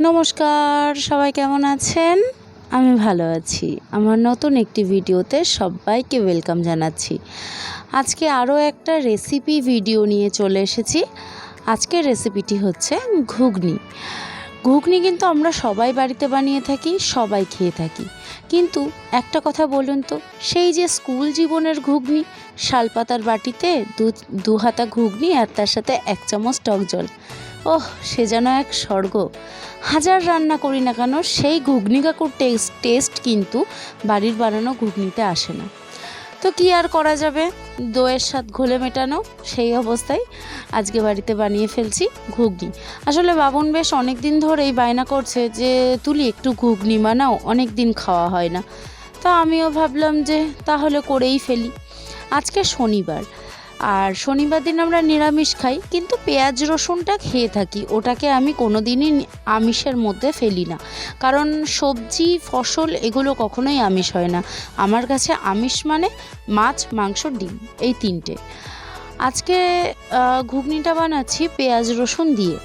নমস্কার, সবাই কেমন আছেন? আমি ভালো আছি। আমার নতুন একটি ভিডিওতে সবাইকে ওয়েলকাম জানাচ্ছি। আজকে আরও একটা রেসিপি ভিডিও নিয়ে চলে এসেছি। আজকের রেসিপিটি হচ্ছে ঘুগনি। ঘুগনি কিন্তু আমরা সবাই বাড়িতে বানিয়ে থাকি, সবাই খেয়ে থাকি। কিন্তু একটা কথা বলুন তো, সেই যে স্কুল জীবনের ঘুগনি, শালপাতার বাটিতে দু হাতা ঘুগনি আর তার সাথে এক চামচ টক জল ওহ, সে যেন এক স্বর্গ। হাজার রান্না করি না কেন, সেই ঘুগনি কাকুর টেস্ট টেস্ট কিন্তু বাড়ির বানানো ঘুগনিতে আসে না। তো কি আর করা যাবে? দইয়ের স্বাদ ঘোলে মেটানো, সেই অবস্থায় আজকে বাড়িতে বানিয়ে ফেলছি ঘুগনি। আসলে বাবন বেশ অনেক দিন ধরেই বায়না করছে যে, তুলি, একটু ঘুগনি বানাও অনেক দিন খাওয়া হয় না। তা আমিও ভাবলাম যে, তাহলে করেই ফেলি। আজকে শনিবার। আর শনিবার দিন আমরা নিরামিষ খাই, কিন্তু পেঁয়াজ রসুনটা খেয়ে থাকি। ওটাকে আমি কোনো দিনই আমিষের মধ্যে ফেলি না। কারণ সবজি, ফসল এগুলো কখনোই আমিষ হয় না। আমার কাছে আমিষ মানে মাছ, মাংস, ডিম, এই তিনটে। আজকে ঘুগনিটা বানাচ্ছি পেঁয়াজ রসুন দিয়ে।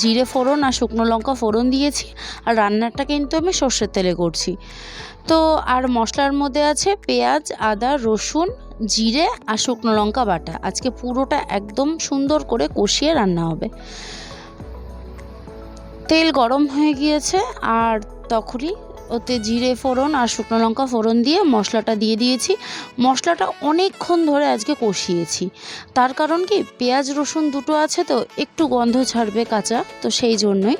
জিরে ফোড়ন আর শুকনো লঙ্কা ফোড়ন দিয়েছি আর রান্নাটা কিন্তু আমি সর্ষের তেলে করছি। তো, আর মশলার মধ্যে আছে পেঁয়াজ, আদা, রসুন জিরে আর শুকনো লঙ্কা বাটা। আজকে পুরোটা একদম সুন্দর করে কষিয়ে রান্না হবে। তেল গরম হয়ে গিয়েছে আর তখনই ওতে জিরে ফোড়ন আর শুকনো লঙ্কা ফোড়ন দিয়ে মশলাটা দিয়ে দিয়েছি। মশলাটা অনেকক্ষণ ধরে আজকে কষিয়েছি। তার কারণ কি? পেঁয়াজ, রসুন দুটো আছে তো, একটু গন্ধ ছাড়বে কাঁচা, তো সেই জন্যই।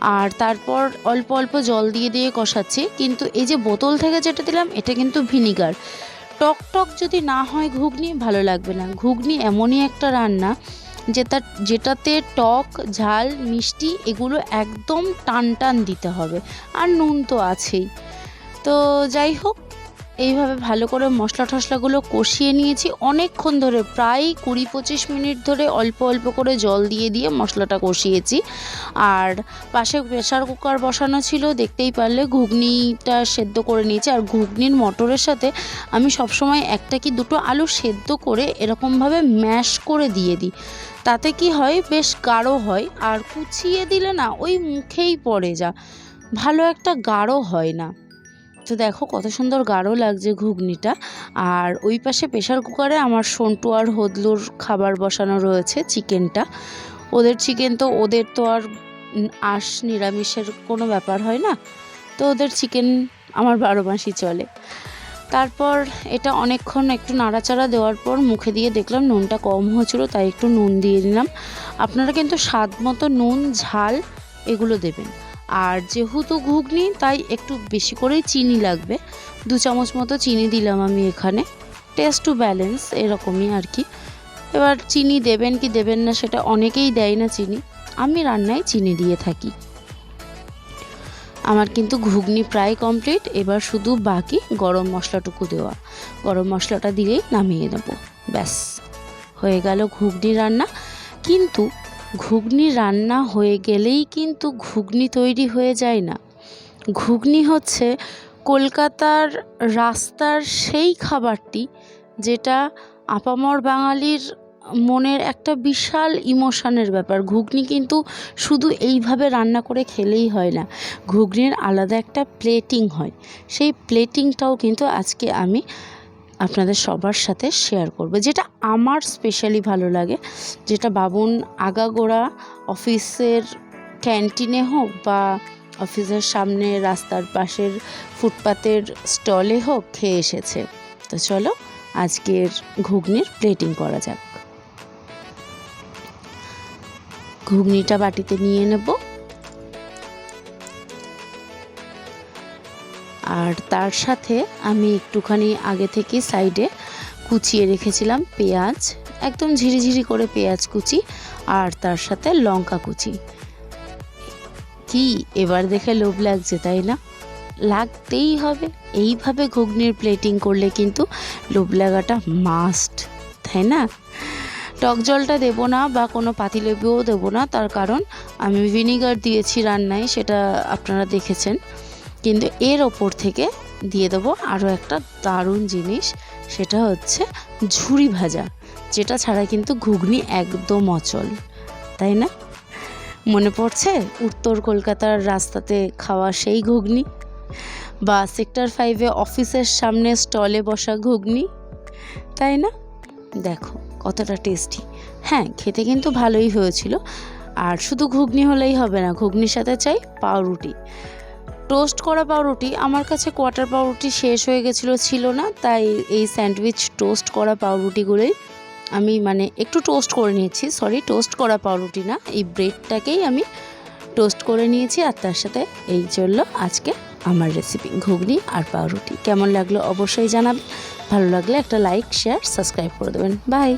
আর তারপর অল্প অল্প জল দিয়ে দিয়ে কষাচ্ছি। কিন্তু এই যে বোতল থেকে যেটা দিলাম, এটা কিন্তু ভিনিগার। টক টক যদি না হয় ঘুগনি, ভালো লাগবে না। ঘুগনি এমনই একটা রান্না যেটা, যেটাতে টক, ঝাল, মিষ্টি এগুলো একদম টান টান দিতে হবে। আর নুন তো আছেই। তো যাই হোক এইভাবে ভালো করে মশলা টশলাগুলো কষিয়ে নিয়েছি। অনেকক্ষণ ধরে, প্রায় কুড়ি পঁচিশ মিনিট ধরে অল্প অল্প করে জল দিয়ে দিয়ে মশলাটা কষিয়েছি। আর পাশে প্রেসার কুকার বসানো ছিল, দেখতেই পারলে ঘুগনিটা সেদ্ধ করে নিয়েছি। আর ঘুগনির মটরের সাথে আমি সবসময় একটা কি দুটো আলু সেদ্ধ করে এরকমভাবে ম্যাশ করে দিয়ে দিই। তাতে কি হয়, বেশ গাঢ় হয়। আর কুচিয়ে দিলে না, ওই মুখেই পড়ে যা ভালো একটা গাঢ় হয় না। তো দেখো কত সুন্দর গাঢ় লাগছে ঘুগনিটা। আর ওই পাশে প্রেশার কুকারে আমার সন্টু আর হদলুর খাবার বসানো রয়েছে চিকেনটা। ওদের চিকেন তো, ওদের তো আর আঁশ নিরামিষের কোনো ব্যাপার হয় না। তো ওদের চিকেন আমার বারো মাসই চলে। তারপর এটা অনেকক্ষণ একটু নাড়াচাড়া দেওয়ার পর মুখে দিয়ে দেখলাম নুনটা কম হয়েছিল, তাই একটু নুন দিয়ে দিলাম। আপনারা কিন্তু স্বাদ মতো নুন, ঝাল এগুলো দেবেন। আর যেহেতু ঘুগনি, তাই একটু বেশি করেই চিনি লাগবে। দু চামচ মতো চিনি দিলাম আমি এখানে। টেস্ট টু ব্যালেন্স এরকমই আর কি। এবার চিনি দেবেন কি দেবেন না সেটা অনেকেই দেয় না চিনি। আমি রান্নায় চিনি দিয়ে থাকি। আমার কিন্তু ঘুগনি প্রায় কমপ্লিট এবার শুধু বাকি গরম মশলাটুকু দেওয়া। গরম মশলাটা দিলেই নামিয়ে দেবো ব্যাস, হয়ে গেল ঘুগনি রান্না। কিন্তু ঘুগনি রান্না হয়ে গেলেই কিন্তু ঘুগনি তৈরি হয়ে যায় না। ঘুগনি হচ্ছে কলকাতার রাস্তার সেই খাবারটি যেটা আপামর বাঙালির মনের একটা বিশাল ইমোশনের ব্যাপার। ঘুগনি কিন্তু শুধু এইভাবে রান্না করে খেলেই হয় না, ঘুগনির আলাদা একটা প্লেটিং হয়। সেই প্লেটিংটাও কিন্তু আজকে আমি আপনাদের সবার সাথে শেয়ার করব। যেটা আমার স্পেশালি ভালো লাগে, যেটা বাবুন আগাগোড়া অফিসের ক্যান্টিনে হোক বা অফিসের সামনে রাস্তার পাশের ফুটপাতের স্টলে হোক খেয়ে এসেছে। তো চলো, আজকের ঘুগনির প্লেটিং করা যাক। ঘুগনিটা বাটিতে নিয়ে নেব। আর তার সাথে আমি একটুখানি আগে থেকে সাইডে কুচিয়ে রেখেছিলাম পেঁয়াজ, একদম ঝিরিঝিরি করে পেঁয়াজ কুচি আর তার সাথে লঙ্কা কুচি। কি এবার দেখে লোভ লাগছে, তাই না? লাগতেই হবে। এইভাবে ঘুগনির প্লেটিং করলে কিন্তু লোভ লাগাটা মাস্ট তাই না? টক জলটা দেবো না বা কোনো পাতিলেবুও দেবো না, তার কারণ আমি ভিনিগার দিয়েছি রান্নায়, সেটা আপনারা দেখেছেন। কিন্তু এর ওপর থেকে দিয়ে দেবো আরও একটা দারুণ জিনিস, সেটা হচ্ছে ঝুরি ভাজা, যেটা ছাড়া কিন্তু ঘুগনি একদম অচল, তাই না? মনে পড়ছে উত্তর কলকাতার রাস্তাতে খাওয়া সেই ঘুগনি? বা সেক্টর ফাইভে অফিসের সামনে স্টলে বসা ঘুগনি? তাই না? দেখো, কতটা টেস্টি হ্যাঁ খেতে কিন্তু ভালোই হয়েছিল, আর শুধু ঘুগনি হলেই হবে না, ঘুগনির সাথে চাই পাউরুটি। টোস্ট করা পাউরুটি, আমার কাছে কোয়ার্টার পাউরুটি শেষ হয়ে গেছিল, ছিল না, তাই এই স্যান্ডউইচ টোস্ট করা পাউরুটিগুলোই আমি মানে একটু টোস্ট করে নিয়েছি, সরি, টোস্ট করা পাউরুটি না, এই ব্রেডটাকেই আমি টোস্ট করে নিয়েছি, আর তার সাথে এই চলল আজকে আমার রেসিপি, ঘুগনি আর পাউরুটি। কেমন লাগল অবশ্যই জানাবেন, ভালো লাগলে একটা লাইক, শেয়ার, সাবস্ক্রাইব করে দেবেন। বাই!